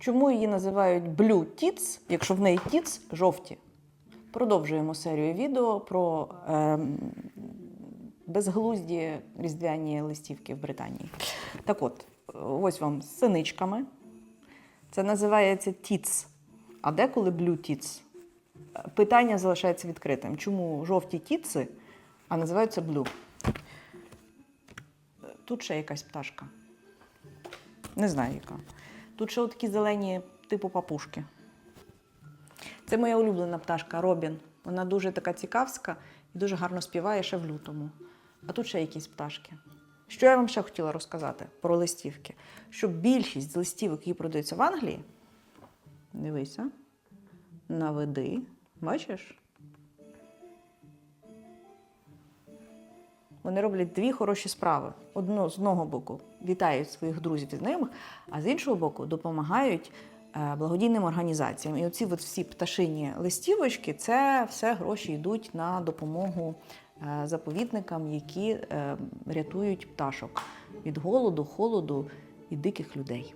Чому її називають Blue Tits, якщо в неї тіц жовті? Продовжуємо серію відео про ем, безглузді різдвяні листівки в Британії. Так от, ось вам з синичками. Це називається тіц, а деколи Blue Tits. Питання залишається відкритим. Чому жовті тіци, а називаються Blue? Тут ще якась пташка. Не знаю яка. Тут ще такі зелені, типу папушки. Це моя улюблена пташка Робін. Вона дуже така цікавська і дуже гарно співає ще в лютому. А тут ще якісь пташки. Що я вам ще хотіла розказати про листівки? Що більшість листівок, які продаються в Англії, дивися, наведи, бачиш? Вони роблять дві хороші справи. Одно з одного боку вітають своїх друзів і знайомих, а з іншого боку допомагають е, благодійним організаціям. І оці от всі пташині листівочки це все гроші йдуть на допомогу е, заповідникам, які е, рятують пташок від голоду, холоду і диких людей.